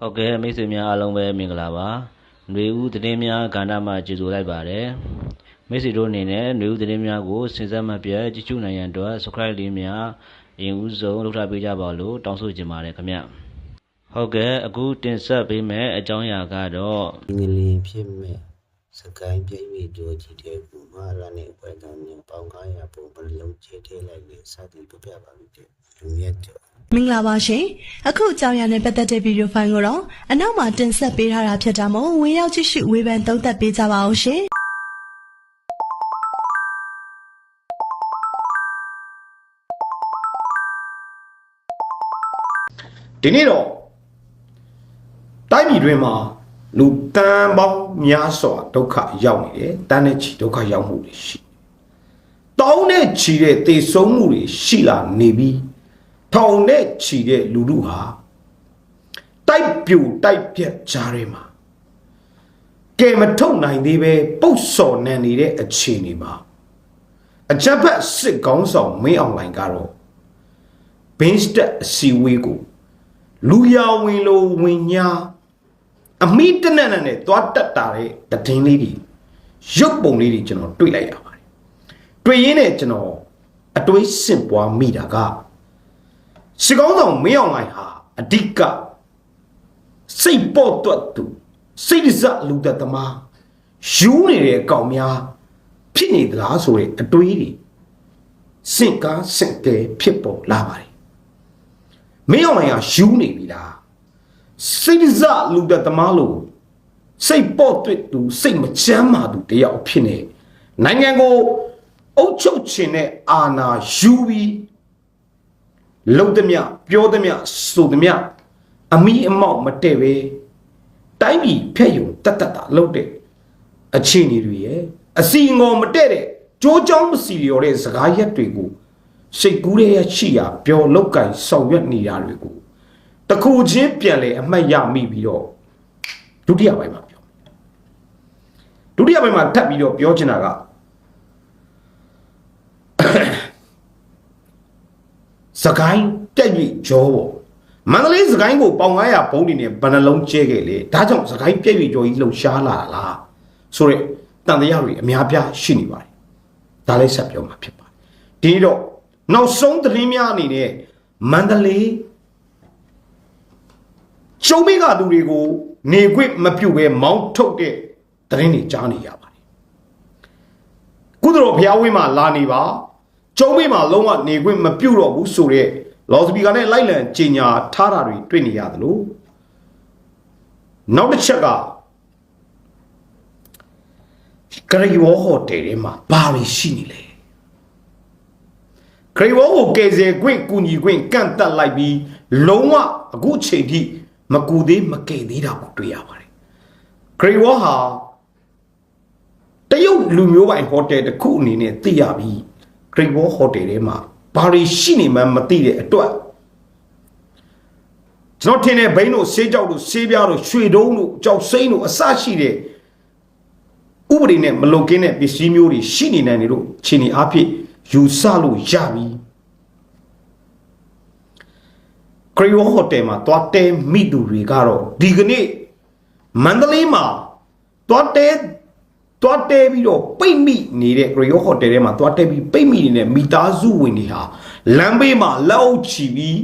ဟုတ်ကဲ့မိတ်ဆွေများအားလုံးပဲမင်္ဂလာပါຫນွေဦးသတင်းများကဏ္ဍမှာကြိုဆိုလိုက်ပါတယ်မိတ်ဆွေတို့အနေနဲ့ຫນွေဦးသတင်းများကိုစဉ်ဆက်မပြတ်ကြည့်ရှုနိုင်ရန်အတွက် subscribe လေးများအရင်ဦးဆုံးလုပ်ထားပေးကြပါလို့တောင်းဆိုချင်ပါတယ်ခင်ဗျဟုတ်ကဲ့အခုတင်ဆက်ပေးမယ့်အကြောင်းအရာကတော့ ငလင်ဖြစ်မဲ့ စကိုင်းပြိမိကြိုကြီးတဲ့ကူမလာနဲ့ပွဲကံမျိုးပေါင်း900ပုံပလုံးချဲထဲလိုက်ပြီးစသည်ပြပြပါလိမ့်တယ်လူမြတ်ကျော်မင်္ဂလာပါရှင်အခုအကြောင်းအရာနဲ့ပတ်သက်တဲ့ဗီဒီယိုဖိုင်ကိုတော့အနောက်မှာတင်ဆက်ပေးထားတာဖြစ်တာမို့ဝင်ရောက်ကြည့်ရှုဝေဖန်သုံးသပ်ပေးကြပါအောင်ရှင်ဒီနေ့တော့တိုင်းပြည်တွင်းမှာ လူတန်းပေါင်းများစွာဒုက္ခရောက်နေတယ်တန်းနဲ့ချီဒုက္ခရောက်မှုတွေရှိတောင်းနဲ့ချီတဲ့တေဆုံးမှုတွေရှိလာနေပြီးထောင်နဲ့ချီတဲ့လူလူဟာတိုက်ပြူတိုက်ပြက်ကြားထဲမှာကဲမထုတ်နိုင်သေးပဲပုတ်စော်နံနေတဲ့အခြေအနေမှာအကြက်ဖက်စစ်ကောင်းဆောင်မင်းအောင်လှိုင်ကတော့ဘင်းစတက်အစီအဝေးကိုလူရဝင်လိုဝင်ညာ အမိတနက်နဲ့နဲ့သွားတက်တာတဲ့တည်င်းလေးတွေရုပ်ပုံလေးတွေကျွန်တော်တွေ့လိုက်ရပါတယ်တွေ့ရင်းနဲ့ကျွန်တော်အတွေးစင်ပွားမိတာကစကောင်းဆောင်မင်းအောင်လှိုင်ဟာအဓိကစိတ်ပေါ်တွတ်သူစိတ်ဇက်လူသက်သမားယူနေတဲ့အကောင်များဖြစ်နေသလားဆိုတဲ့အတွေးတွေစင့်ကားစင့်ကဲဖြစ်ပေါ်လာပါတယ်မင်းအောင်လိုင်ကယူနေပြီလား စိတ်ဇလူတဲ့တမားလို့စိတ်ပေါ့တွေ့သူစိတ်မချမ်းမာသူတယောက်ဖြစ်နေနိုင်ငံကိုအုပ်ချုပ်ခြင်းနဲ့အာဏာယူပြီးလုံသမျှပြောသမျှဆိုသမျှအမိအမောက်မတည့်ပဲတိုင်းပြည်ဖျက်ယုံတတ်တတ်တာလုပ်တဲ့အခြေအနေတွေရဲ့အစီငေါ်မတည့်တဲ့ကြိုးကြောင်းမစီလျော်တဲ့စကားရက်တွေကိုစိတ်ကူးရဲ့ရှိရာပျော်လောက်ကင်ဆောင်ရွက်နေတာတွေကို တခုချင်းပြန်လေအမှတ်ရမိပြီးတော့ဒုတိယပိုင်းမှာပြောဒုတိယပိုင်းမှာထပ်ပြီးတော့ပြောချင်တာကစကိုင်းတက်၍ကြောပေါ့မန္တလေးစကိုင်းကိုပေါင်900ဘုံးတွေနဲ့ဘယ်နှလုံးကျဲခဲ့လေဒါကြောင့်စကိုင်းပြည့်၍ကြောကြီးလှုပ်ရှားလာတာလားဆိုရက်တန်တရားတွေအများပြားရှိနေပါတယ်ဒါလည်းဆက်ပြောမှာဖြစ်ပါတယ်ဒီနေ့တော့နောက်ဆုံးသတင်းများအနေနဲ့မန္တလေး ကျုံမိကသူတွေကိုနေခွင့်မပြုတ်ပဲမောင်းထုတ်တဲ့သတင်းတွေကြားနေရပါတယ်ကုသတော်ဘုရားဝင်းမှာလာနေပါကျုံမိမှာလုံးဝနေခွင့်မပြုတ်တော့ဘူးဆိုတဲ့လော်စပီကာနဲ့လိုက်လံကြီးညာထားတာတွေတွေ့နေရသလိုနောက်တစ်ချက်ကဂရီဝေါ်ဟိုတယ်ထဲမှာဘာတွေရှိနေလဲဂရေဝေါကိုကယ်ဆယ်ခွင့်ကူညီခွင့်ကန့်တက်လိုက်ပြီးလုံးဝအခုချိန်ထိ မကူသေးမကယ်သေးတာကိုတွေ့ရပါတယ်ဂရေဝေါဟာတရုတ်လူမျိုးပိုင်ဟိုတယ်တစ်ခုအနေနဲ့သိရပြီးဂရေဝေါဟိုတယ်ထဲမှာဘာတွေရှိနေမှန်းမသိတဲ့အတွက်ကျွန်တော်ထင်တယ်ဘိန်းတို့ဆေးကြောက်တို့ဆေးပြားတို့ရွှေတုံးတို့ကြောက်စိမ့်တို့အစရှိတဲ့ဥပဒေနဲ့မလုံကင်းတဲ့ပစ္စည်းမျိုးတွေရှိနေနိုင်တယ်လို့ခြေနေအားဖြင့်ယူဆလို့ရပြီ ခရီးဝဟိုတယ်မှာတွားတဲမိသူတွေကတော့ဒီကနေ့မန္တလေးမှာတွားတဲတွားတဲပြီးတော့ပိတ်မိနေတဲ့ခရီးဝဟိုတယ်ထဲမှာတွားတဲပြီးပိတ်မိနေတဲ့မိသားစုဝင်တွေဟာလမ်းဘေးမှာလက်အုပ်ချီပြီး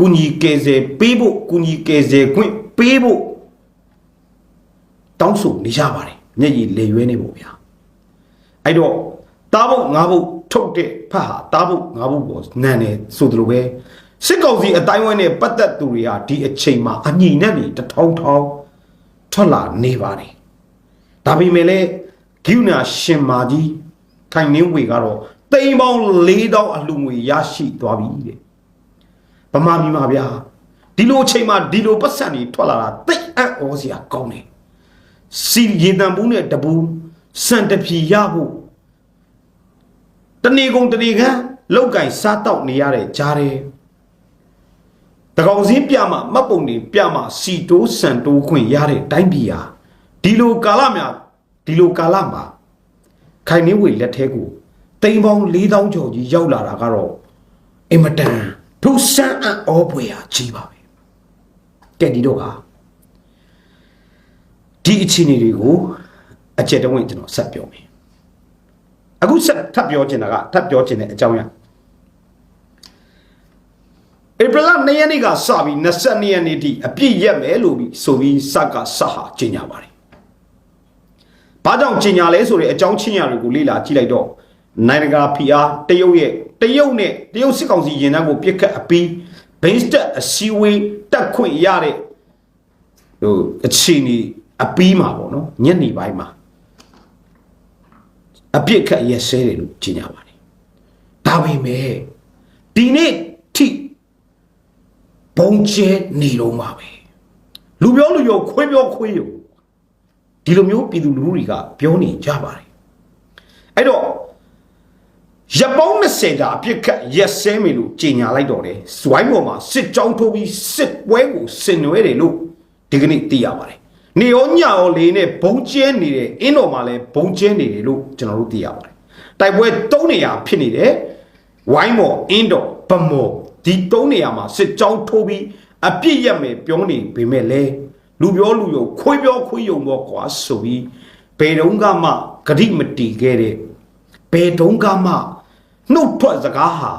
ကုညီကယ်ဆယ်ပေးဖို့ကုညီကယ်ဆယ်ခွင့်ပေးဖို့တောင်းဆိုနေကြပါတယ်မျက်ရည်လေရွေးနေဖို့ဗျာအဲ့တော့တားဖို့ငါးဖို့ထုတ်တဲ့ဖတ်ဟာတားဖို့ငါးဖို့ပေါ်နန်တယ်ဆိုသလိုပဲ စစ်ကောင်စီအတိုင်းဝိုင်းနဲ့ပတ်သက်သူတွေဟာဒီအချိန်မှာအညီနဲ့နေတထောင်ထောင်ထွက်လာနေပါတယ်ဒါပေမဲ့လည်းဂိူနာရှင်မာကြီးခိုင်နှင်းဝေကတော့တိမ်ပေါင်း၄တောင်းအလှငွေရရှိသွားပြီတဲ့ဗမာပြည်မှာဗျာဒီလိုအချိန်မှာဒီလိုပတ်စံတွေထွက်လာတာတိတ်အံ့ဩစရာကောင်းတယ်စီရေတံဘူးနဲ့တပူစံတဖြီရဖို့တဏီကုံတဏီကန်းလောက်ကင်စားတောက်နေရတဲ့ကြားတယ် တကောင်စင်းပြမှမတ်ပုံတွေပြမှစီတိုးစံတိုးခွင့်ရတဲ့တိုင်းပြည်ဟာဒီလိုကာလများဒီလိုကာလမှာခိုင်နေဝေလက်ထဲကိုတိမ်ပေါင်း4000ကျော်ကြီးရောက်လာတာကတော့အင်မတန်ထုဆန်းအံ့ဩဖွယ်ရာကြီးပါပဲကဲဒီတော့ကဒီအခြေအနေတွေကိုအကျက်တုံးဝင်ကျွန်တော်ဆက်ပြောမယ်အခုဆက်ထပ်ပြောချင်တာကထပ်ပြောချင်တဲ့အကြောင်းအရာ ဧပြီလ2ရက်နေ့ကစပြီး22ရက်နေ့ထိအပြည့်ရက်မယ်လို့ပြီးဆိုပြီးစကစဟာကျင်ညာပါတယ်။ဘာကြောင့်ကျင်ညာလဲဆိုတဲ့အကြောင်းချင်းရာတွေကိုလေ့လာကြည့်လိုက်တော့နိုင်ငံတကာဖိအားတရုတ်ရဲ့တရုတ်နဲ့တရုတ်စစ်ကောင်စီရင်နှန်းကိုပြစ်ခတ်အပြီးဘိန်းစတက်အစည်းအဝေးတက်ခွင့်ရတဲ့ဟိုအခြေအနေအပြီးမှာပေါ့နော်ညနေပိုင်းမှာအပြစ်ခတ်ရက်စဲတယ်လို့ကျင်ညာပါတယ်။ဒါပေမဲ့ဒီနေ့ထိ ဘုံကျဲနေတော့မှာပဲလူပြောလူရောခွေးပြောခွေးရောဒီလိုမျိုးပြည်သူလူထုတွေကပြောနေကြပါတယ်အဲ့တော့ရပောင်း20တာအပြစ်ခတ်ရက်စဲမေလို့ကြေညာလိုက်တော့တယ်ဇွိုင်းပေါ်မှာစစ်ကြောင်းထိုးပြီးစစ်ပွဲကိုဆင်နွှဲတယ်လို့ဒီကနေ့သိရပါတယ်နေရောညရောလေးနဲ့ဘုံကျဲနေတယ်အင်းတော်မှာလည်းဘုံကျဲနေတယ်လို့ကျွန်တော်တို့သိရပါတယ်တိုက်ပွဲ၃နေရာဖြစ်နေတယ်ဝိုင်းမော်အင်းတော်ဗမော် ဒီ၃နေရာမှာစစ်ကြောင်းထိုးပြီးအပြစ်ရက်မယ်ပြောနေပေမဲ့လဲလူပြောလူယုံခွေးပြောခွေးယုံတော့ကွာဆိုပြီးဘယ်တုန်းကမှဂရိမတီခဲ့တဲ့ဘယ်တုန်းကမှနှုတ်ထွက်စကားဟာ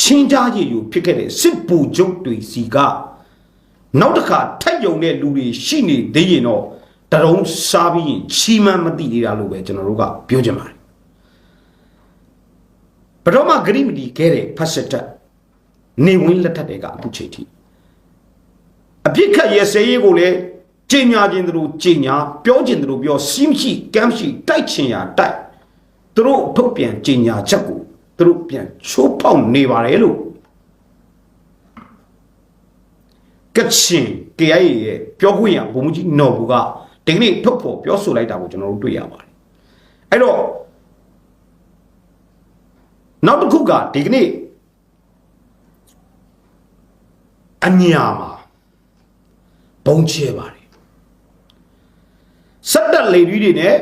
ချင်းကြားရည်ယူဖြစ်ခဲ့တဲ့စစ်ပူချုပ်တွေစီကနောက်တစ်ခါထက်ယုံတဲ့လူတွေရှိနေသေးရင်တော့တရုံးစားပြီးရင်ချီးမန်းမသိသေးတာလို့ပဲကျွန်တော်တို့ကပြောကြပါတယ်ဘယ်တော့မှဂရိမတီခဲ့တဲ့ဖတ်စစ်တက် နေဝင်းလက်ထက်တွေကအခုချိန်ထိအပြစ်ခတ်ရစဲရေးကိုလည်းကြင်ညာခြင်းတို့ကြင်ညာပြောခြင်းတို့ပြောစီးမရှိကမ်းမရှိတိုက်ချင်ရာတိုက်သူတို့ထုတ်ပြန်ကြင်ညာချက်ကိုသူတို့ပြန်ချိုးဖောက်နေပါတယ်လို့ကချင် KIA ရဲ့ပြောခွင့်ရဘုံမကြီးနော်ဘူးကဒီကနေ့ထုတ်ဖော်ပြောဆိုလိုက်တာကိုကျွန်တော်တို့တွေ့ရပါတယ်အဲ့တော့နောက်တစ်ခုကဒီကနေ့ အညာမှာဘုံချဲပါတယ်စက်တက်လေတွေနဲ့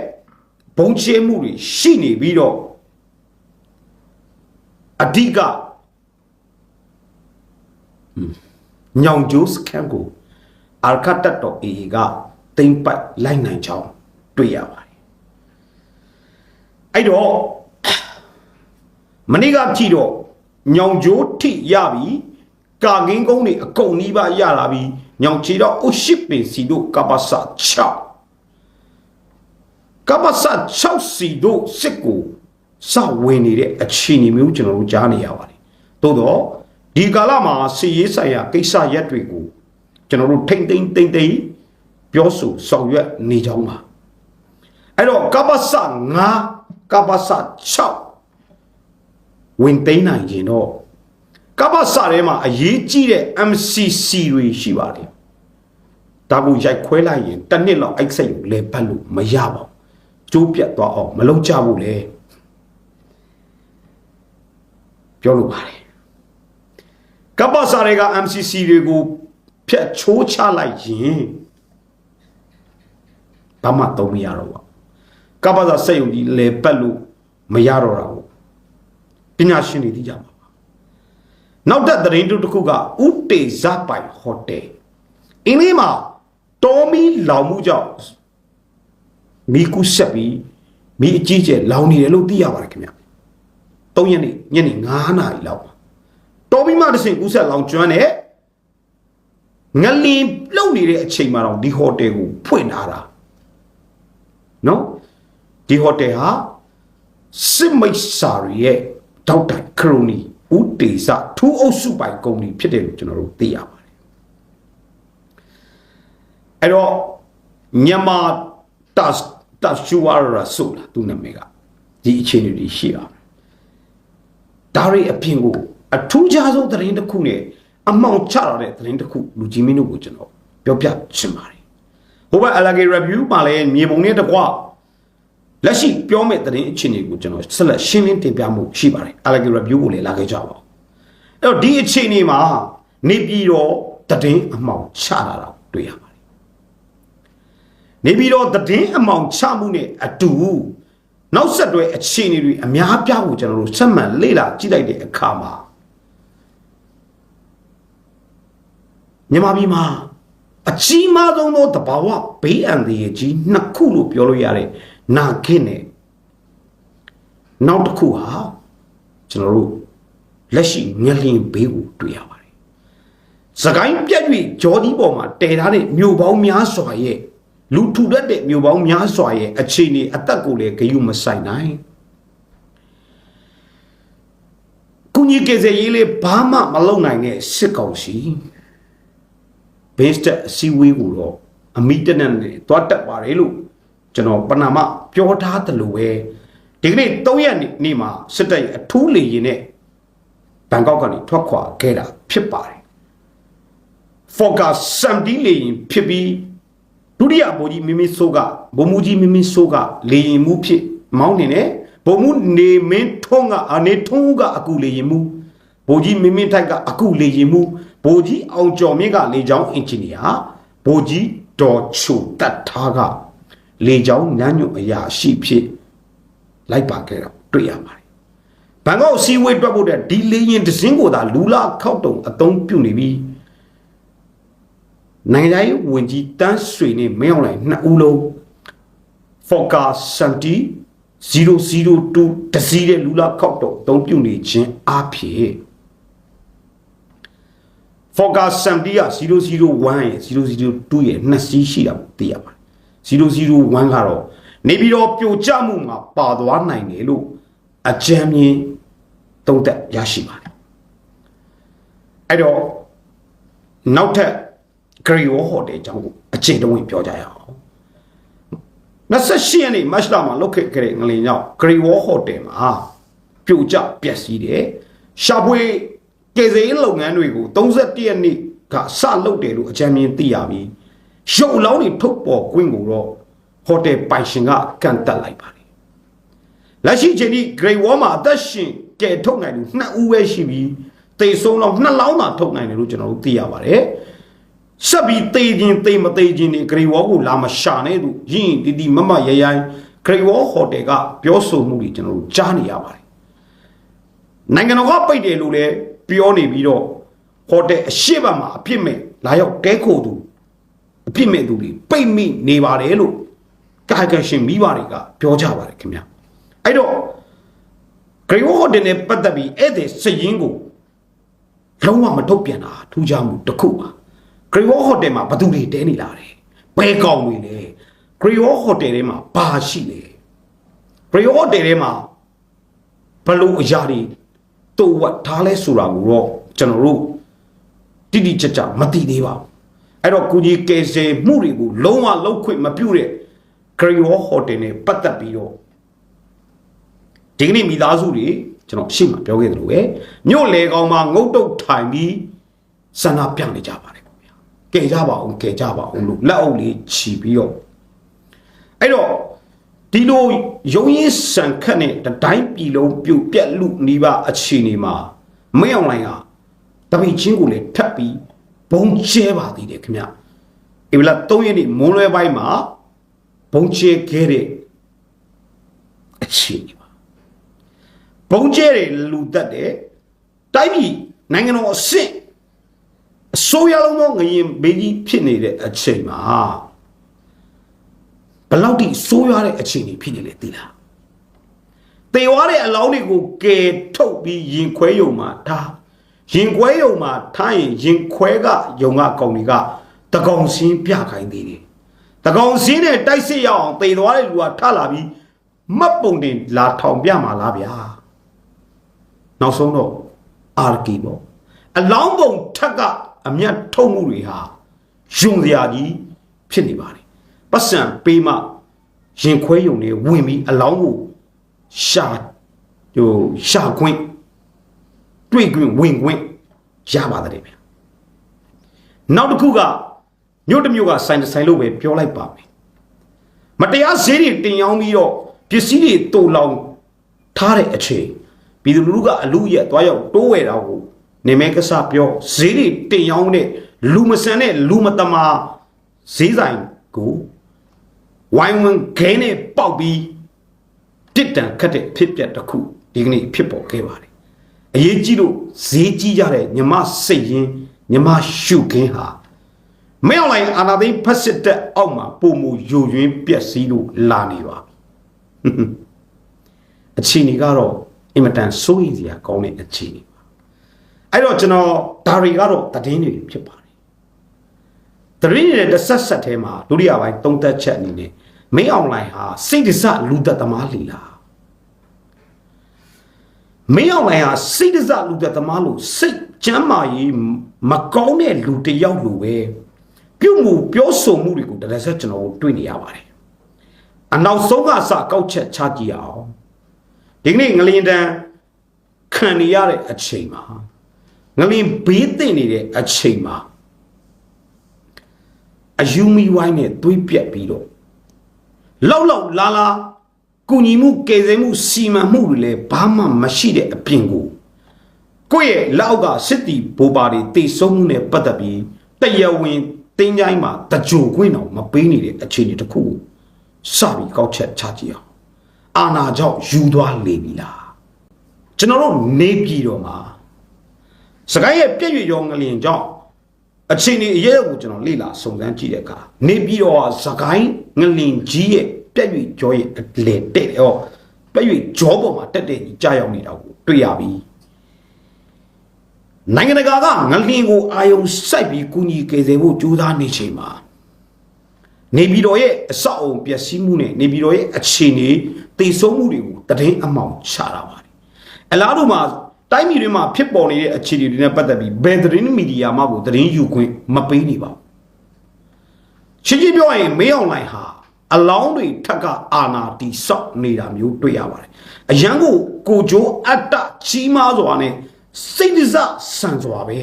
ဘုံချဲမှုတွေရှိနေပြီးတော့အဓိကဟွန်းညောင်ကျိုးစကန်ကိုအာခတ်တတ်တော်အေကတိမ့်ပိုက်လိုက်နိုင်ချောင်းတွေ့ရပါတယ်အဲ့တော့မနေ့ကကြည့်တော့ညောင်ကျိုးထိရပြီ ကာကင်းကုန်းတွေအကုန်နီးပါးရလာပြီညောင်ချီတော့အုတ်ရှိပင်စီတို့ကပ္ပစ6ကပ္ပစ6စီတို့စစ်ကိုစဝင်နေတဲ့အခြေအနေမျိုးကျွန်တော်တို့ကြားနေရပါတယ်သို့တော့ဒီကာလမှာစီရေးဆိုင်ရာကိစ္စရက်တွေကိုကျွန်တော်တို့ထိမ့်သိမ့်သိမ့်သိမ့်ပြောဆိုဆောင်ရွက်နေကြမှာအဲ့တော့ကပ္ပစ9ကပ္ပစ6ဝင်သိမ့်နိုင်ရင်တော့ ကပ္ပစထဲမှာအရေးကြီးတဲ့ MCC တွေရှိပါတယ်ဒါကိုရိုက်ခွဲလိုက်ရင်တစ်နှစ်လောက်အိုက်စိတ်ကိုလဲပတ်လို့မရပါဘူးကျိုးပြတ်သွားအောင်မလုပ်ကြဘူးလေပြောလို့ပါတယ်ကပ္ပစာတွေက MCC တွေကိုဖြတ်ချိုးချလိုက်ရင်ဘာမှတော့မရတော့ဘူးကပ္ပစာစက်ယုံကြီးလဲပတ်လို့မရတော့တာဘူးပညာရှင်တွေသိကြမှာပါ နောက်တဲ့သတင်းတစ်ခုကဥတေဇပိုင်ဟိုတယ်အင်းလေးမှာတော်မီလောင်မှုကြောင့်မိကုဆက်ပြီးမိအကြီးကျယ်လောင်နေတယ်လို့သိရပါတယ်ခင်ဗျ၃ရက်နေ့ညနေ9နာရီလောက်တော်ပြီးမှတစ်ဆင့်ကူးဆက်လောင်ကျွမ်းတဲ့ငလင်လှုပ်နေတဲ့အချိန်မှာတော့ဒီဟိုတယ်ကိုဖွင့်ထားတာနော်ဒီဟိုတယ်ဟာစစ်မိတ်စာရီရဲ့တောက်တိုင်ခရိုနီ ဦးတေစထူးအုပ်စုပိုင်ကုမ္ပဏီဖြစ်တယ်လို့ကျွန်တော်တို့သိရပါတယ်အဲ့တော့မြန်မာတပ်တပ်ရှူဝါရာဆိုလာသူနာမည်ကဒီအခြေအနေတွေရှိတာဒါရီအပြင်ကိုအထူးခြားဆုံးသတင်းတစ်ခုနဲ့အမောင်ချတော့တဲ့သတင်းတစ်ခုလူကြီးမင်းတို့ကိုကျွန်တော်ပြောပြချင်ပါတယ်ဟိုဘက် LG review မှာလည်းမြေပုံနဲ့တကွ လက်ရှိပြောမဲ့သတင်းအခြေအနေကိုကျွန်တော်ဆက်လက်ရှင်းလင်းတင်ပြမှုရှိပါတယ် LG review ကိုလည်းလာခဲ့ကြပါဦးအဲ့တော့ဒီအခြေအနေမှာနေပြည်တော်သတင်းအမောင်ချတာတော့တွေ့ရပါတယ်နေပြည်တော်သတင်းအမောင်ချမှုနဲ့အတူနောက်ဆက်တွဲအခြေအနေတွေအများပြားကိုကျွန်တော်တို့ဆက်မှန်လေ့လာကြည့်လိုက်တဲ့အခါမှာမြန်မာပြည်မှာအကြီးမားဆုံးသောတဘာဝဘေးအန္တရာယ်ကြီးနှစ်ခုလို့ပြောလို့ရတဲ့ နာခင်းနဲ့နောက်တစ်ခုဟာကျွန်တော်တို့လက်ရှိငလျင်ဘေးကိုတွေ့ရပါတယ်။စကိုင်းပြက်၍ဂျော်ဒီပေါ်မှာတည်ထားတဲ့မြို့ပေါင်းများစွာရဲ့လူထူတတ်တဲ့မြို့ပေါင်းများစွာရဲ့အခြေအနေအသက်ကိုလည်းဂယုမဆိုင်နိုင်။ကုညီကေစေရေးလေးဘာမှမလုပ်နိုင်တဲ့စစ်ကောင်စီဘေးစတက်အစည်းအဝေးကိုတော့အမိတနက်နဲ့တွားတက်ပါတယ်လို့ ကျွန်တော်ပဏာမပြောထားတယ်လို့ပဲဒီကနေ့3ရက်နေ့မှာစစ်တပ်ရဲ့အထူးလေရင်နဲ့ဘန်ကောက်ကနေထွက်ခွာခဲ့တာဖြစ်ပါတယ် focus 70လေရင်ဖြစ်ပြီးဒုတိယဗိုလ်ကြီးမင်းမင်းစိုးကဗိုလ်မှူးကြီးမင်းမင်းစိုးကလေရင်မှုဖြစ်မောင်းနေတယ်ဗိုလ်မှူးနေမင်းထုံးကအနေထုံးကအကူလေရင်မှုဗိုလ်ကြီးမင်းမင်းထိုက်ကအကူလေရင်မှုဗိုလ်ကြီးအောင်ကျော်မြင့်ကလေချောင်းအင်ဂျင်နီယာဗိုလ်ကြီးဒေါ်ချိုတတ်ထားက လေချောင်းနန်းညွတ်အရာရှိဖြစ်လိုက်ပါခဲ့တော့တွေ့ရပါတယ်ဘန်ကောက်စီဝေးတွက်ဖို့တဲ့ဒီလေရင်တစ်စင်းကိုသာလူလာခောက်တုံအသုံးပြုနေပြီးနိုင်ငံရေးဝင်ကြီးတန်းဆွေနဲ့မင်းအောင်လှိုင်နှစ်ဦးလုံး focus 70 002တစည်းတဲ့လူလာခောက်တော့အသုံးပြုနေခြင်းအဖြစ် focus 70က001ရဲ့002ရဲ့နှစ်စီးရှိတာသိရပါတယ် 001ကတော့နေပြီးတော့ပြိုကျမှုမှာပါသွားနိုင်တယ်လို့အကြံမြင်သုံးသပ်ရရှိပါတယ်အဲ့တော့နောက်ထပ်ဂရီဝဟိုတယ်အကြောင်းကိုအချိန်တုံးဝင်ပြောကြရအောင်28ရက်နေ့မတ်လမှာလုတ်ခဲ့တဲ့ငလင်ကြောင့်ဂရီဝဟိုတယ်မှာပြိုကျပျက်စီးတယ်ရှာဖွေကေဇေးလုပ်ငန်းတွေကို31ရက်နေ့ကစလုပ်တယ်လို့အကြံဉာဏ်သိရပြီး ရုပ်လောင်းတွေထုတ်ပေါ်ခွင့်ကိုတော့ဟိုတယ်ပိုင်ရှင်ကကန့်တက်လိုက်ပါတယ်လက်ရှိချိန်ထိဂရီဝမှာအသက်ရှင်ကဲထုတ်နိုင်သူ2ဦးပဲရှိပြီးတေဆုံးတော့2လောင်းသာထုတ်နိုင်တယ်လို့ကျွန်တော်တို့သိရပါတယ်ဆက်ပြီးတေးခြင်းတေးမတေးခြင်းနေဂရီဝေါကိုလာမရှာနဲ့သူရင်းတီတီမမရရိုင်းဂရီဝေါဟိုတယ်ကပြောဆိုမှုတွေကျွန်တော်တို့ကြားနေရပါတယ်နိုင်ငံတော်ကပိတ်တယ်လို့လည်းပြောနေပြီးတော့ဟိုတယ်အရှိတ်မှာအပြစ်မဲ့လာရောက်တဲခိုသူ အပြစ်မဲ့သူတွေပိတ်မိနေပါတယ်လို့ကာကရှင်မိဘတွေကပြောကြပါတယ်ခင်ဗျအဲ့တော့ဂရီဝေါဟိုတယ်နဲ့ပတ်သက်ပြီးအဲ့ဒီစည်ရင်းကိုလုံးဝမထုတ်ပြန်တာထူးခြားမှုတစ်ခုပါဂရီဝေါဟိုတယ်မှာဘသူတွေတဲနေလာတယ်ဘယ်ကောင်တွေလဲဂရီဝေါဟိုတယ်ထဲမှာဘာရှိလဲဂရီဝေါဟိုတယ်ထဲမှာဘလို့အရာတွေတူဝတ်ထားလဲဆိုတာကိုတော့ကျွန်တော်တို့တိတိကျကျမသိသေးပါဘူး အဲ့တော့ကုကြီးကယ်ဆယ်မှုတွေကိုလုံးဝလောက်ခွင့်မပြုတဲ့ဂရီဝေါဟိုတယ်နဲ့ပတ်သက်ပြီးတော့ဒီကနေ့မိသားစုတွေကျွန်တော်ရှေ့မှာပြောခဲ့သလိုပဲမြို့လေကောင်မှာငုတ်တုတ်ထိုင်ပြီးဆန္ဒပြနေကြပါတယ်ကဲကြပါအောင်ကဲကြပါအောင်လို့လက်အုပ်လေးခြီပြီးတော့အဲ့တော့ဒီလိုရုံရင်းဆန်ခတ်နဲ့တတိုင်းပြည်လုံးပြုတ်ပြက်လူနီးပါအခြေအနေမှာမင်းအောင်လိုင်းကတပိတ်ချင်းကိုလည်းထပ်ပြီး ဘုံကျဲပါသေးတယ်ခင်ဗျဧပြီလ3ရက်နေ့မွန်းလွဲပိုင်းမှာဘုံကျဲခဲ့တဲ့အခြေအနေပါဘုံကျဲတယ်လူတက်တယ်တိုင်းပြည်နိုင်ငံတော်အဆင့်အစိုးရလုံးသောငရင်ဘေးကြီးဖြစ်နေတဲ့အချိန်မှာဘယ်လောက်ထိဆိုးရွားတဲ့အခြေအနေဖြစ်နေလဲသိလားတေဝါတဲ့အလောင်းတွေကိုကယ်ထုတ်ပြီးရင်ခွဲယုံမှာထား ရင်ခွဲယုံမှာထားရင်ရင်ခွဲကယုံကကောင်တွေကတကောင်စင်းပြခိုင်းသေးတယ်တကောင်စင်းနဲ့တိုက်စစ်ရအောင်တေသွားတဲ့လူကထလာပြီးမတ်ပုံတင်လာထောင်ပြမှာလားဗျာနောက်ဆုံးတော့အာရကီပေါ့အလောင်းပုံထက်ကအမျက်ထုတ်မှုတွေဟာယုံစရာကြီးဖြစ်နေပါတယ်ပတ်စံပေးမှရင်ခွဲယုံတွေဝင်ပြီးအလောင်းကိုရှာဟိုရှာခွင့် တွေ့ခွင့်ဝင်ခွင့်ရပါတယ်ဗျာနောက်တစ်ခုကမြို့တစ်မြို့ကဆိုင်တစ်ဆိုင်လို့ပဲပြောလိုက်ပါမယ်မတရားဈေးတွေတင်ရောင်းပြီးတော့ပစ္စည်းတွေတူလောင်ထားတဲ့အချိန်ပြည်သူလူထုကအလူရက်သွားရောက်တိုးဝယ်တာကိုနေမဲကဆပြောဈေးတွေတင်ရောင်းတဲ့လူမဆန်တဲ့လူမတမာဈေးဆိုင်ကိုဝိုင်းဝန်းခဲနဲ့ပေါက်ပြီးတစ်တန်ခတ်တဲ့ဖြစ်ပျက်တစ်ခုဒီကနေ့ဖြစ်ပေါ်ခဲ့ပါတယ် အရေးကြီးလို့ဈေးကြီးကြတဲ့ညီမစိတ်ရင်းညီမရှုခင်းဟာမင်းအောင်လိုင်းအာနာသိန်းဖက်စစ်တက်အောက်မှာပုံမူယိုယွင်းပျက်စီးလို့လာနေပါပြီအခြေအနေကတော့အင်မတန်စိုးရိမ်စရာကောင်းတဲ့အခြေအနေပါအဲ့တော့ကျွန်တော်ဒါတွေကတော့သတင်းတွေဖြစ်ပါတယ်သတင်းတွေတစ်ဆက်ဆက်ထဲမှာဒုတိယပိုင်းသုံးသက်ချက်အနေနဲ့မင်းအောင်လိုင်းဟာစိတ်ဒစလူသက်သမားလီလား မင်းအောင်လိုင်းဟာစိတ်ဒစလူသက်သမားလို့စိတ်ကျမ်းမာရေးမကောင်းတဲ့လူတစ်ယောက်လိုပဲပြုမှုပြောဆိုမှုတွေကိုတရက်ဆက်ကျွန်တော်တို့တွေ့နေရပါတယ်အနောက်ဆုံးကစကောက်ချက်ချကြည့်အောင်ဒီကနေ့ငလျင်တန်းခံနေရတဲ့အချိန်မှာငလျင်ဘေးသိမ့်နေတဲ့အချိန်မှာအယူမီဝိုင်းနဲ့သွေးပြက်ပြီးတော့လောက်လောက်လာလာ ကုညီမှုကယ်ဆယ်မှုစီမံမှုတွေလည်းဘာမှမရှိတဲ့အပြင်ကိုကိုယ့်ရဲ့လောက်ကစစ်တီဘိုးပါတွေတိတ်ဆုံးမှုနဲ့ပတ်သက်ပြီးတရားဝင်တင်းကြိုင်းမှာတကြိုခွင့်တော့မပေးနေတဲ့အခြေအနေတစ်ခုကိုစပြီးကောက်ချက်ချကြည့်အောင်အာနာကြောင့်ယူသွားလေပြီလားကျွန်တော်တို့နေပြည်တော်မှာစကိုင်းရဲ့ပြည့်ရွရောငလျင်ကြောင့်အချိန်ဒီအရေးကိုကျွန်တော်လေ့လာစုံစမ်းကြည့်တဲ့အခါနေပြည်တော်ဟာစကိုင်းငလျင်ကြီးရဲ့ ပြည့်ရွကြောရဲ့အလေတဲ့ဟောပြည့်ရွကြောပေါ်မှာတက်တဲ့ကြီးကြာရောက်နေတာကိုတွေ့ရပြီနိုင်ငံတကာကငလျင်ကိုအာယုံစိုက်ပြီးကူညီကယ်ဆယ်ဖို့ကြိုးစားနေချိန်မှာနေပြည်တော်ရဲ့အဆောက်အုံပျက်စီးမှုနဲ့နေပြည်တော်ရဲ့အခြေအနေတည်ဆုံးမှုတွေကိုတည်င်းအမောင်ချတာပါတယ်အလားတူမှာတိုင်းပြည်တွေမှာဖြစ်ပေါ်နေတဲ့အခြေအနေတွေနဲ့ပတ်သက်ပြီးဘယ်သတင်းမီဒီယာမှကိုသတင်းယူခွင့်မပေးနေပါဘူးရှင်းရှင်းပြောရင်မေးအောင်လိုင်းဟာ အလောင်းတွေထက်ကအာနာတီဆော့နေတာမျိုးတွေ့ရပါတယ်အရန်ကိုကိုဂျိုးအတ္တကြီးမားစွာနဲ့စိတ်ဒဇဆန်စွာပဲ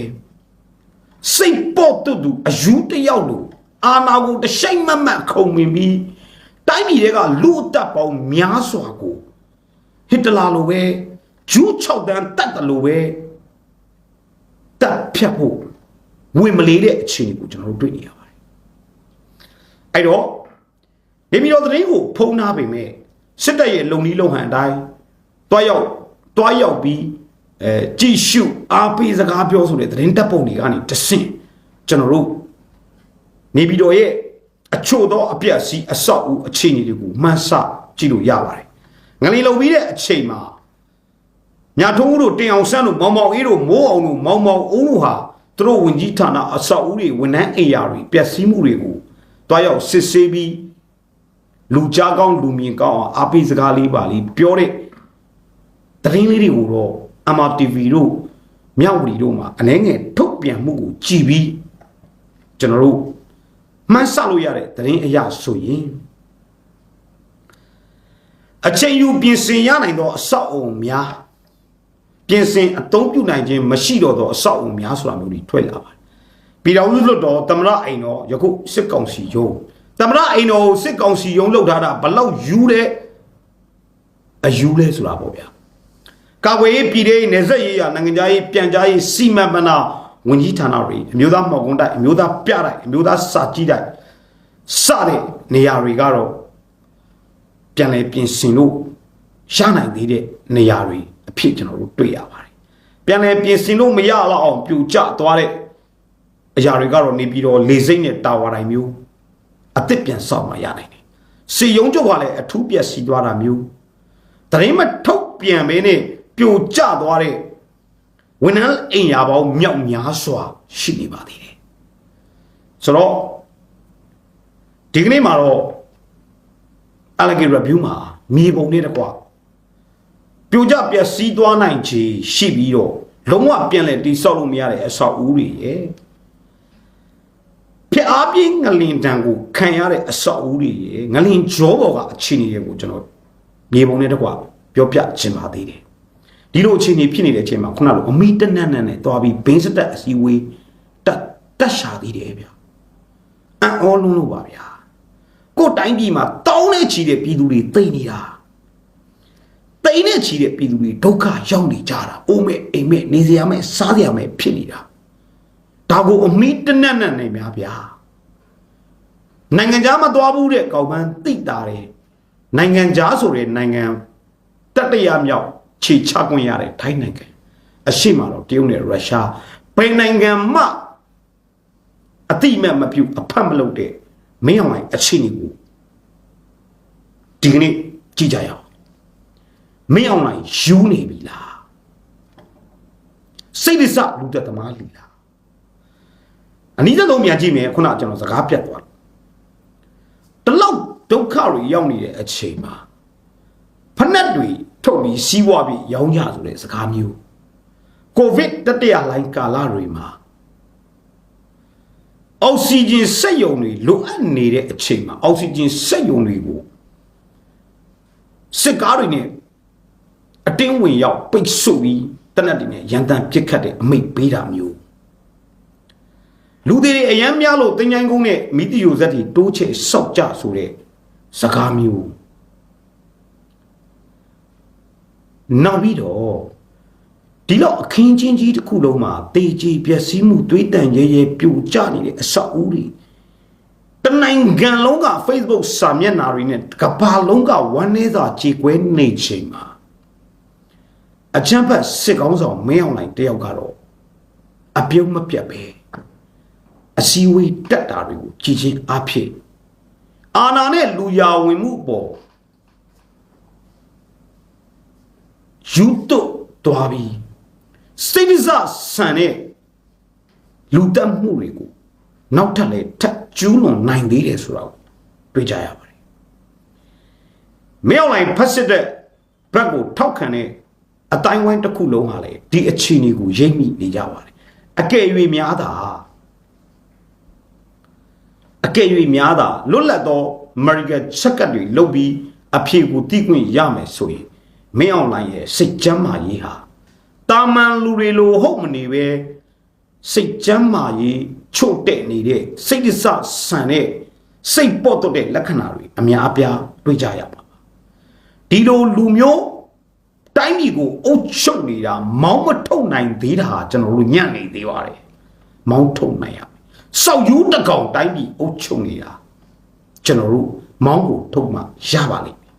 စိတ်ပေါ်တူတူအယူတယောက်လို့အာနာကိုတရှိတ်မတ်မတ်ခုံမင်ပြီးတိုင်းပြည်တွေကလူအတက်ပေါင်းများစွာကိုဟစ်တလာလိုပဲဂျူး6တန်းတတ်တယ်လို့ပဲတက်ဖြတ်ဖို့ဝင်မလေးတဲ့အခြေအနေကိုကျွန်တော်တို့တွေ့နေရပါတယ်အဲ့တော့ နေပြည်တော်သတင်းကိုဖုံးနာပေမဲ့စစ်တပ်ရဲ့လုံနီးလုံဟန်အတိုင်းတွားရောက်တွားရောက်ပြီးအဲကြည်ရှုအားပေးစကားပြောဆိုတဲ့သတင်းတပ်ပုံတွေကနေတဆင့်ကျွန်တော်တို့နေပြည်တော်ရဲ့အချို့သောအပြက်စီးအဆောက်အဦအခြေအနေတွေကိုမှန်းဆကြည့်လို့ရပါတယ်ငလီလုံပြီးတဲ့အချိန်မှာညာထုံးဦးတို့တင်အောင်ဆန်းတို့မောင်မောင်အေးတို့မိုးအောင်တို့မောင်မောင်အုံးတို့ဟာသူတို့ဝင်ကြီးဌာနအဆောက်အဦတွေဝန်ထမ်းအိမ်ယာတွေပျက်စီးမှုတွေကိုတွားရောက်စစ်ဆေးပြီး လူကြားကောင်းလူမြင်ကောင်းအောင်အားပေးစကားလေးပါလေးပြောတဲ့သတင်းလေးတွေကိုတော့ MRTV တို့မြောက်ဝတီတို့မှာအနှဲငယ်ထုတ်ပြန်မှုကိုကြည်ပြီးကျွန်တော်တို့မှန်းဆလို့ရတဲ့သတင်းအရာဆိုရင်အချိန်ယူပြင်ဆင်ရနိုင်သောအဆောက်အုံများပြင်ဆင်အသုံးပြုနိုင်ခြင်းမရှိတော့သောအဆောက်အုံများဆိုတာမျိုးတွေထွက်လာပါတယ်ပြည်တော်စုလွတ်တော်တမရအိမ်တော်ယခုစစ်ကောင်စီရုံး တမရအိမ်တော်စစ်ကောင်စီရုံးလောက်ထားတာဘလောက်ယူတဲ့အယူလဲဆိုတာပေါ့ဗျာကာကွယ်ရေးပြည်ထောင်နေဆက်ရေးရနိုင်ငံသားရေးပြန်ကြားရေးစီမံဘဏ္ဍာဝန်ကြီးဌာနတွေအမျိုးသားမှောက်ကုန်းတိုက်အမျိုးသားပြတိုက်အမျိုးသားစာကြည့်တိုက်စတဲ့နေရာတွေကတော့ပြန်လဲပြင်ဆင်လို့ရနိုင်သေးတဲ့နေရာတွေအဖြစ်ကျွန်တော်တို့တွေ့ရပါတယ်ပြန်လဲပြင်ဆင်လို့မရတော့အောင်ပြူကျသွားတဲ့အရာတွေကတော့နေပြီးတော့လေစိမ့်နဲ့တာဝါတိုင်းမျိုး အသစ်ပြန်ဆောက်မှရနိုင်တယ်စီယုံကျုပ်ကလည်းအထူးပြက်စီသွားတာမျိုးတရင်မထုတ်ပြန်မင်းနဲ့ပြိုကျသွားတဲ့ဝန်ထမ်းအိမ်ယာပေါင်းမြောက်များစွာရှိနေပါသေးတယ်ဆိုတော့ဒီကနေ့မှာတော့ allegate review မှာမြေပုံနဲ့တကွပြိုကျပျက်စီးသွားနိုင်ခြေရှိပြီးတော့လုံးဝပြန်လည်တိဆောက်လို့မရတဲ့အဆောက်အဦတွေရဲ့ ဖြစ်အားပြင်းငလင်တံကိုခံရတဲ့အဆောက်အဦတွေရဲ့ငလင်ကြောပေါ်ကအခြေအနေတွေကိုကျွန်တော်မြေပုံနဲ့တကွပြောပြချင်ပါသေးတယ်ဒီလိုအခြေအနေဖြစ်နေတဲ့အချိန်မှာခုနလိုအမိတနက်နက်နဲ့တွားပြီးဘင်းစတက်အစည်းအဝေးတက်တက်ရှာသေးတယ်ဗျအံ့ဩလုံးလို့ပါဗျာကိုယ်တိုင်းပြည်မှာတောင်းနေချီတဲ့ပြည်သူတွေတိတ်နေတာတိတ်နေချီတဲ့ပြည်သူတွေဒုက္ခရောက်နေကြတာအိုးမဲ့အိမ်မဲ့နေစရာမဲ့စားစရာမဲ့ဖြစ်နေတာ ဒါကိုအမိတနက်နက်နဲ့များဗျာနိုင်ငံခြားမှာသွားဘူးတဲ့ကောင်ပန်းတိတ်တာတယ်နိုင်ငံခြားဆိုတဲ့နိုင်ငံတတရမြောက်ခြေချခွင့်ရတဲ့ထိုင်းနိုင်ငံအရှိမတော့တရုတ်နဲ့ရုရှားဘယ်နိုင်ငံမှအတိအမဲ့မပြုအဖတ်မလုပ်တဲ့မင်းအောင်လိုက်အခြေအနေကိုဒီကနေ့ကြည့်ကြရအောင်မင်းအောင်လိုက်ယူနေပြီလားစိတ်ဒစလူသက်သမားလီလား အနည်းဆုံးမြန်ကြည့်မယ်ခုနကျွန်တော်စကားပြတ်သွားတယ်တလောက်ဒုက္ခတွေရောက်နေတဲ့အချိန်မှာဖက်နှက်တွေထုတ်ပြီးစီးပွားပြီးရောင်းကြဆိုတဲ့စကားမျိုးကိုဗစ်တတိယလိုင်းကာလတွေမှာအောက်ဆီဂျင်စက်ယုံတွေလိုအပ်နေတဲ့အချိန်မှာအောက်ဆီဂျင်စက်ယုံတွေကိုစစ်ကားတွေနဲ့အတင်းဝင်ရောက်ပိတ်ဆို့ပြီးတနက်တွေနဲ့ရန်တမ်းပစ်ခတ်တဲ့အမိတ်ပေးတာမျိုး လူတွေအရန်များလို့တင်ချိုင်းကုန်းနဲ့မီတီယိုဇက်တွေတိုးချဲ့စောက်ကြဆိုတဲ့စကားမျိုးနောက်ပြီးတော့ဒီလောက်အခင်းချင်းကြီးတစ်ခုလုံးမှာတေကြီးပျက်စီးမှုတွေးတန်ရဲရဲပြိုကျနေတဲ့အဆောက်အဦတွေတနိုင်ငံလုံးက Facebook စာမျက်နှာတွေနဲ့ကမ္ဘာလုံးကဝမ်းနည်းစွာကြေကွဲနေချိန်မှာအချမ်းဖတ်စစ်ကောင်းဆောင်မင်းအောင်လိုက်တယောက်ကတော့အပြုံးမပြတ်ပဲ အစည်းအဝေးတက်တာတွေကိုကြည်ချင်းအဖြစ်အာနာနဲ့လူယာဝင်မှုပေါ်ယူတုတွားပြီးစိတ်ဒစဆန်တဲ့လူတက်မှုတွေကိုနောက်ထပ်လည်းထပ်ကျူးလွန်နိုင်သေးတယ်ဆိုတာကိုတွေ့ကြရပါတယ်မင်းအောင်လိုက်ဖတ်စစ်တဲ့ဘက်ကိုထောက်ခံတဲ့အတိုင်းဝိုင်းတစ်ခုလုံးဟာလေဒီအခြေအနေကိုရိပ်မိနေကြပါတယ်အကယ်၍များတာ အကယ်၍များတာလွတ်လပ်သောအမေရိကန်ချက်ကတ်တွေလုတ်ပြီးအဖြေကိုတိခွင့်ရမယ်ဆိုရင်မင်းအောင်လိုင်းရဲ့စိတ်ကြမ်းမာရေးဟာတာမန်လူတွေလိုဟုတ်မနေပဲစိတ်ကြမ်းမာရေးချို့တဲ့နေတဲ့စိတ်ဒစဆန်တဲ့စိတ်ပေါ့တော့တဲ့လက္ခဏာတွေအများအပြားတွေ့ကြရပါဒီလိုလူမျိုးတိုင်းပြည်ကိုအုပ်ချုပ်နေတာမောင်းမထုတ်နိုင်သေးတာဟာကျွန်တော်တို့ညံ့နေသေးပါတယ်မောင်းထုတ်နိုင်ရမယ် စောက်ယူတကောင်တိုင်းပြည်အုပ်ချုပ်နေတာကျွန်တော်တို့မောင်းကိုထုတ်မှရပါလိမ့်မယ်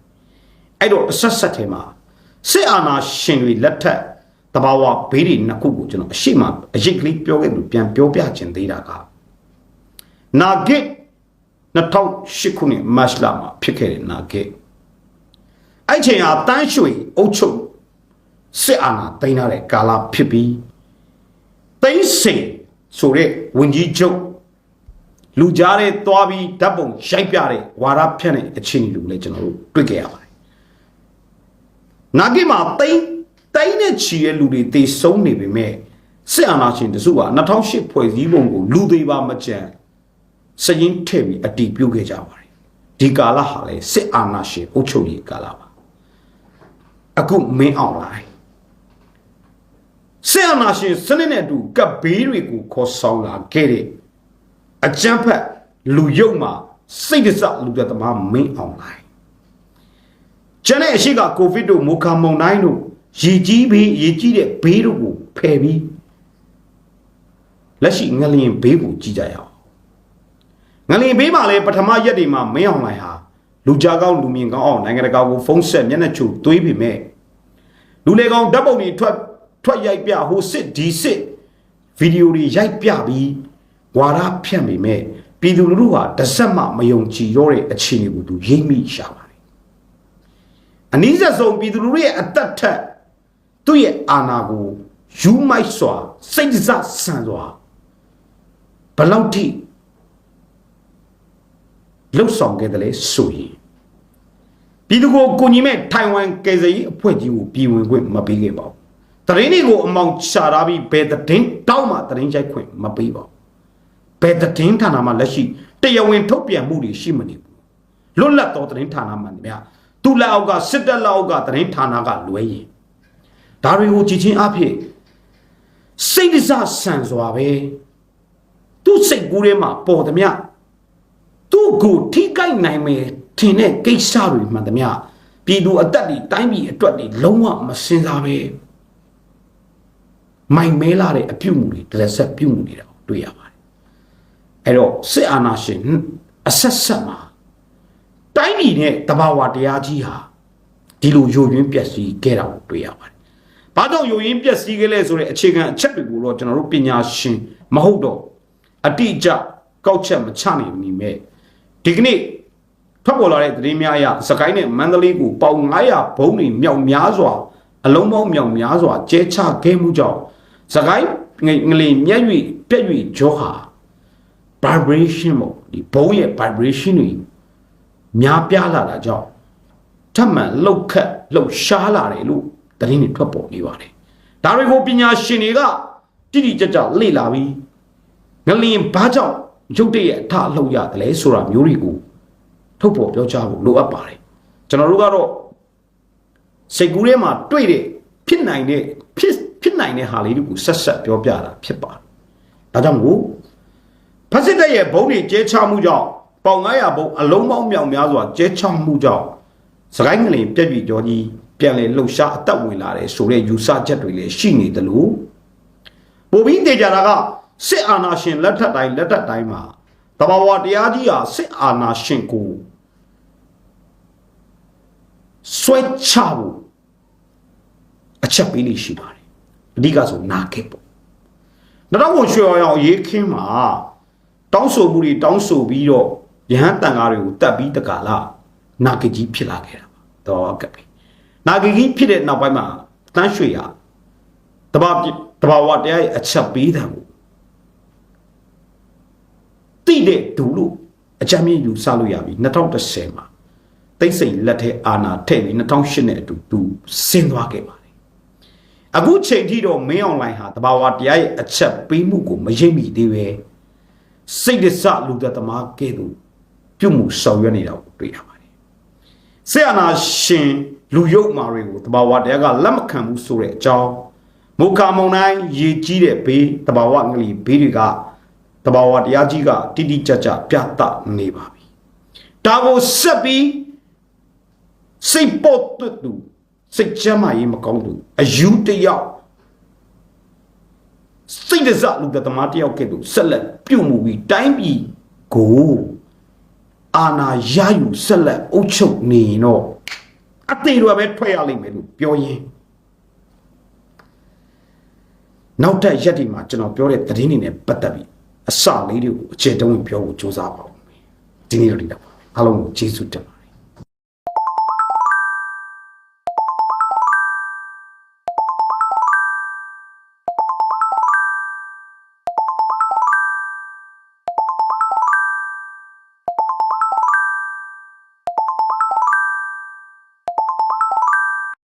အဲ့တော့အဆက်ဆက်ထဲမှာစစ်အာဏာရှင်တွေလက်ထက်တဘာဝဘေးတွေနှစ်ခုကိုကျွန်တော်အရှိမအရေးကလေးပြောခဲ့လို့ပြန်ပြောပြခြင်းသေးတာကနာဂစ်2008ခုနှစ်မတ်လမှာဖြစ်ခဲ့တဲ့နာဂစ်အဲ့ချိန်ဟာတန်းရွှေအုပ်ချုပ်စစ်အာဏာသိမ်းထားတဲ့ကာလဖြစ်ပြီးသိမ်းစိန် ဆိုတဲ့ဝင်ကြီးချုပ်လူကြားတဲ့သွားပြီးဓာတ်ပုံရိုက်ပြတဲ့ဝါရဖြန့်တဲ့အခြေအနေတွေကိုလည်းကျွန်တော်တို့တွေ့ကြရပါတယ်နာဂိမှာတိန်းတိုင်းနဲ့ချီတဲ့လူတွေတေဆုံးနေပေမဲ့စစ်အာဏာရှင်တစုက2008ဖွဲ့စည်းပုံကိုလူသေးပါမကြံစရင်ထည့်ပြီးအတီးပြုတ်ခဲ့ကြပါတယ်ဒီကာလဟာလေစစ်အာဏာရှင်အုပ်ချုပ်ရေးကာလပါအခုမင်းအောင်လိုက် ဆရာနာရှင်စနစ်နဲ့အတူကပ်ဘေးတွေကိုခေါ်ဆောင်လာခဲ့တဲ့အကြမ်းဖက်လူယုံမှာစိတ်ဒစလူသက်သမားမင်းအောင်လိုက်ကျန်တဲ့အရှိကကိုဗစ်တို့မိုခါမုံတိုင်းတို့ရေကြီးဘေးရေကြီးတဲ့ဘေးတို့ကိုဖယ်ပြီးလက်ရှိငလျင်ဘေးကိုကြည့်ကြရအောင်ငလျင်ဘေးမှာလည်းပထမရက်တွေမှာမင်းအောင်လိုက်ဟာလူကြားကောင်းလူမြင်ကောင်းအောင်နိုင်ငံတကာကိုဖုံးဆက်မျက်နှာချိုသွေးပေမဲ့လူလေကောင်ဓာတ်ပုံတွေထွက် ထွက်ရိုက်ပြဟိုစစ်ဒီစစ်ဗီဒီယိုတွေရိုက်ပြပြီးဝါရဖြန့်ပေမဲ့ပြည်သူလူထုဟာတစ်စက်မှမယုံကြည်တော့တဲ့အခြေအနေကိုသူရိပ်မိရှာပါတယ်အနည်းဆုံးပြည်သူလူထုရဲ့အသက်ထက်သူ့ရဲ့အာဏာကိုယူမိုက်စွာစိတ်စဆန်စွာဘလောက်ထိလှုပ်ဆောင်ခဲ့တယ်လဲဆိုရင်ပြည်သူကိုကိုညီမဲ့ထိုင်ဝမ်ကယ်ဆယ်ရေးအဖွဲ့ကြီးကိုပြည်ဝင်ခွင့်မပေးခဲ့ပါဘူး တရင်တွေကိုအမောင်ချတာပြီးဘယ်သတင်းတောက်မှသတင်းရိုက်ခွင့်မပေးပါဘူးဘယ်သတင်းဌာနမှလက်ရှိတရားဝင်ထုတ်ပြန်မှုတွေရှိမနေဘူးလွတ်လပ်သောသတင်းဌာနမှန်များသူလက်အောက်ကစစ်တပ်လက်အောက်ကသတင်းဌာနကလွဲရင်ဒါတွေကိုကြည်ချင်းအဖြစ်စိတ်ဒစဆန်စွာပဲသူ့စိတ်ကူးထဲမှာပေါ်သည်မြသူ့ကိုထိကိုက်နိုင်မယ်ထင်တဲ့ကိစ္စတွေမှန်သမျှပြည်သူအသက်တွေတိုင်းပြည်အတွက်တွေလုံးဝမစင်စားပဲ မိုင်မဲလာတဲ့အပြုတ်မှုတွေတလက်ဆက်ပြုတ်မှုနေတာကိုတွေ့ရပါတယ်အဲ့တော့စစ်အာဏာရှင်အဆက်ဆက်မှာတိုင်းပြည်နဲ့တဘာဝတရားကြီးဟာဒီလိုယိုယွင်းပျက်စီးခဲ့တာကိုတွေ့ရပါတယ်ဘာကြောင့်ယိုယွင်းပျက်စီးခဲ့လဲဆိုတဲ့အခြေခံအချက်တွေကိုတော့ကျွန်တော်တို့ပညာရှင်မဟုတ်တော့အတိအကျကောက်ချက်မချနိုင်ဘူးမြဲဒီကနေ့ထွက်ပေါ်လာတဲ့သတင်းများအရစကိုင်းနဲ့မန္တလေးကိုပေါင်900ဘုံတွေမြောက်များစွာအလုံးပေါင်းမြောက်များစွာကျဲချခဲ့မှုကြောင့် စကိုင်းငလင်မျက်၍ပြက်၍ကြောဟာ vibration ပေါ့ဒီဘုံရဲ့ vibration တွေများပြားလာတာကြောင့်ထပ်မံလှုပ်ခတ်လှုပ်ရှားလာတယ်လို့သတင်းတွေထွက်ပေါ်နေပါတယ်ဒါတွေကိုပညာရှင်တွေကတိတိကျကျလေ့လာပြီးငလျင်ဘာကြောင့်ရုတ်တရက်အထအလှုပ်ရတယ်လဲဆိုတာမျိုးတွေကိုထုတ်ပေါ်ပြောကြားဖို့လိုအပ်ပါတယ်ကျွန်တော်တို့ကတော့စိတ်ကူးထဲမှာတွေ့တဲ့ဖြစ်နိုင်တဲ့ဖြစ်ဖြစ် နိုင်တဲ့ဟာလေးတွေကိုဆက်ဆက်ပြောပြတာဖြစ်ပါတယ်ဒါကြောင့်မို့ဖက်စစ်တပ်ရဲ့ဘုံတွေကျဲချမှုကြောင့်ပေါင်900ဘုံအလုံးပေါင်းမြောက်များစွာကျဲချမှုကြောင့်စကိုင်းငလင်ပြက်ပြကြောကြီးပြန်လေလှုပ်ရှားအသက်ဝင်လာတယ်ဆိုတဲ့ယူဆချက်တွေလည်းရှိနေတယ်လို့ပိုပြီးတေကြတာကစစ်အာဏာရှင်လက်ထက်တိုင်းလက်ထက်တိုင်းမှာတဘာဝတရားကြီးဟာစစ်အာဏာရှင်ကိုဆွဲချဖို့အချက်ပေးလို့ရှိပါတယ် အဓိကဆိုနာခဲ့ပေါ့နောက်တော့ရွှေရောင်အောင်ရေးခင်းမှာတောင်းဆိုမှုတွေတောင်းဆိုပြီးတော့ယဟန်တန်ကားတွေကိုတတ်ပြီးတကလာနာဂကြီးဖြစ်လာခဲ့တာပါတော့ကပ်ပြီနာဂကြီးဖြစ်တဲ့နောက်ပိုင်းမှာတန်းရွှေရတဘာတဘာဝတရားရဲ့အချက်ပေးတယ်ကိုတိတဲ့ဒူလို့အကြမ်းမြင့်ယူဆလို့ရပြီ2010မှာတိတ်ဆိတ်လက်ထဲအာနာထည့်ပြီး2008နဲ့အတူတူဆင်းသွားခဲ့ပါတယ် အခုချိန်ထိတော့မင်းအွန်လိုင်းဟာတဘာဝတရားရဲ့အချက်ပေးမှုကိုမရိပ်မိသေးပဲစိတ်ဒစလူသက်သမားကဲ့သို့ပြုမှုဆောင်ရွက်နေတာကိုတွေ့ရပါတယ်ဆေအနာရှင်လူယုတ်မာတွေကိုတဘာဝတရားကလက်မခံဘူးဆိုတဲ့အကြောင်းမုခမုံတိုင်းရေကြီးတဲ့ဘေးတဘာဝငလီဘေးတွေကတဘာဝတရားကြီးကတိတိကျကျပြသနေပါပြီဒါကိုဆက်ပြီးစိတ်ပေါ်တွတ်သူ စိတ်ချမ်းသာရေးမကောင်းသူအယူတယောက်စိတ်ဒဇလူတသမားတယောက်ကဲ့သို့ဆက်လက်ပြုတ်မှုပြီးတိုင်းပြည်ကိုအာနာရယူဆက်လက်အုပ်ချုပ်နေရင်တော့အသေးတော့ပဲထွက်ရလိမ့်မယ်လို့ပြောရင်းနောက်ထပ်ရက်ဒီမှာကျွန်တော်ပြောတဲ့သတင်းတွေနဲ့ပတ်သက်ပြီးအစလေးတွေကိုအခြေတုံးပြောဖို့စူးစမ်းပါဦးဒီနေ့တော့ဒီတော့အားလုံးကိုကျေးဇူးတင်ပါ